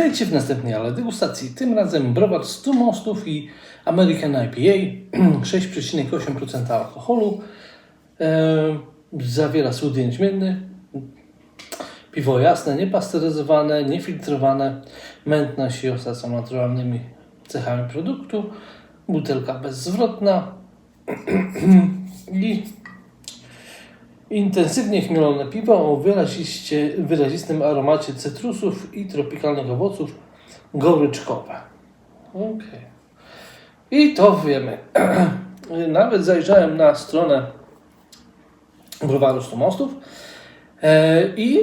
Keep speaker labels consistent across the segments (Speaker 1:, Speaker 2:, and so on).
Speaker 1: Witajcie w następnej ale degustacji. Tym razem browar 100 mostów i American IPA 6,8% alkoholu. E, zawiera słód jęczmienny. Piwo jasne, niepasteryzowane, niefiltrowane. Mętna siosa są naturalnymi cechami produktu. Butelka bezzwrotna. I Intensywnie chmielone piwo o wyrazistym aromacie cytrusów i tropikalnych owoców goryczkowe. Okej. I to wiemy. Nawet zajrzałem na stronę browaru 100 mostów e, i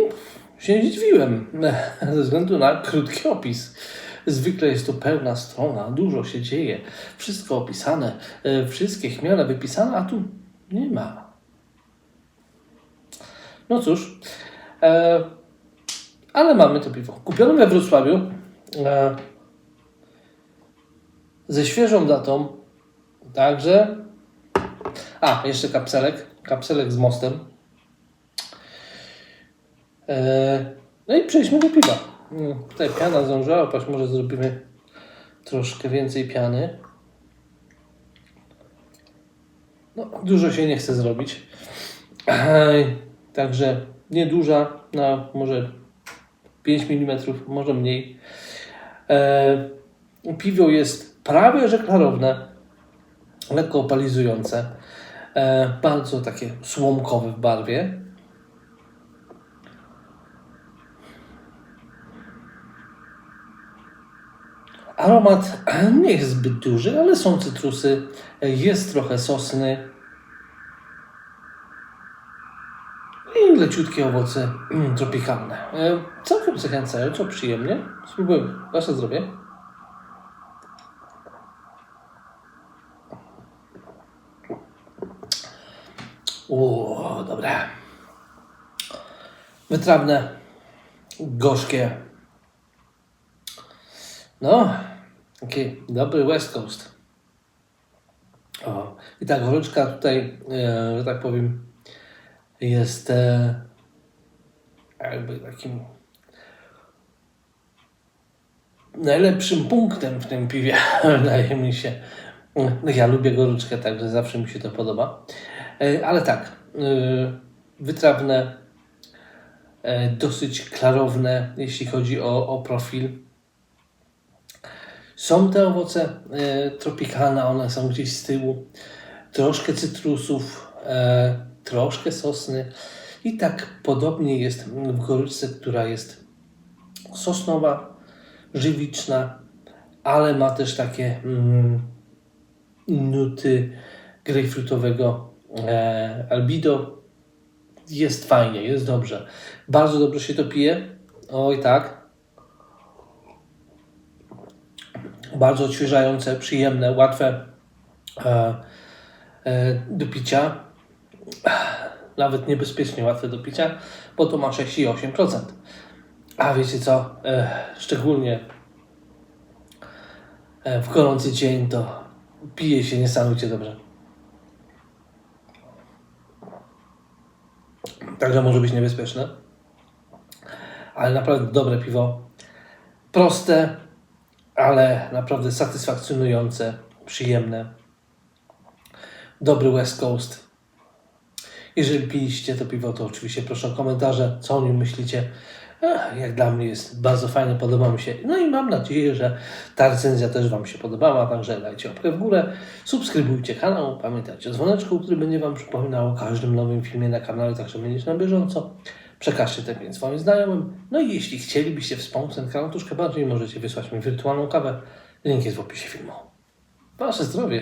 Speaker 1: się zdziwiłem ze względu na krótki opis. Zwykle jest to pełna strona, dużo się dzieje, wszystko opisane, e, wszystkie chmiele wypisane, a tu nie ma. No cóż, e, ale mamy to piwo. Kupione we Wrocławiu e, ze świeżą datą. Także. A, jeszcze kapselek. Kapselek z mostem. E, no i przejdźmy do piwa. Mm, Tutaj piana zdążyła, patrz, może zrobimy troszkę więcej piany. No, dużo się nie chce zrobić. Także nieduża, na może 5 mm, może mniej. E, piwo jest prawie że klarowne, lekko opalizujące, e, bardzo takie słomkowe w barwie. Aromat nie jest zbyt duży, ale są cytrusy, jest trochę sosny. I leciutkie owoce mm, tropikalne. Całkiem zachęcająco, przyjemnie. Spróbujmy. Wasze zdrowie. O, dobre. Wytrawne, gorzkie. No, taki dobry West Coast. O, i ta goryczka tutaj, e, że tak powiem, jest e, jakby takim najlepszym punktem w tym piwie, wydaje mi się. No, Ja lubię goryczkę, także zawsze mi się to podoba. E, Ale tak, e, wytrawne, dosyć klarowne, jeśli chodzi o, o profil. Są te owoce tropikalne, one są gdzieś z tyłu. Troszkę cytrusów, troszkę sosny. I tak podobnie jest w goryczce, która jest sosnowa, żywiczna, ale ma też takie mm, nuty grejpfrutowego e, albido. Jest fajnie, jest dobrze. Bardzo dobrze się to pije. Oj tak. Bardzo odświeżające, przyjemne, łatwe e, e, do picia. Nawet niebezpiecznie łatwe do picia, bo to ma 6,8%. A wiecie co? E, szczególnie e, w gorący dzień to pije się niesamowicie dobrze. Także może być niebezpieczne. Ale naprawdę dobre piwo. Proste, ale naprawdę satysfakcjonujące, przyjemne. Dobry West Coast. Jeżeli piliście to piwo, to oczywiście proszę o komentarze, co o nim myślicie. Jak dla mnie jest bardzo fajne, podoba mi się. No i mam nadzieję, że ta recenzja też Wam się podobała, także dajcie łapkę w górę, subskrybujcie kanał, pamiętajcie o dzwoneczku, który będzie Wam przypominał o każdym nowym filmie na kanale, także będziecie na bieżąco. Przekażcie ten link swoim znajomym. No i jeśli chcielibyście wspomóc ten kanał troszkę bardziej, możecie wysłać mi wirtualną kawę. Link jest w opisie filmu. Wasze zdrowie!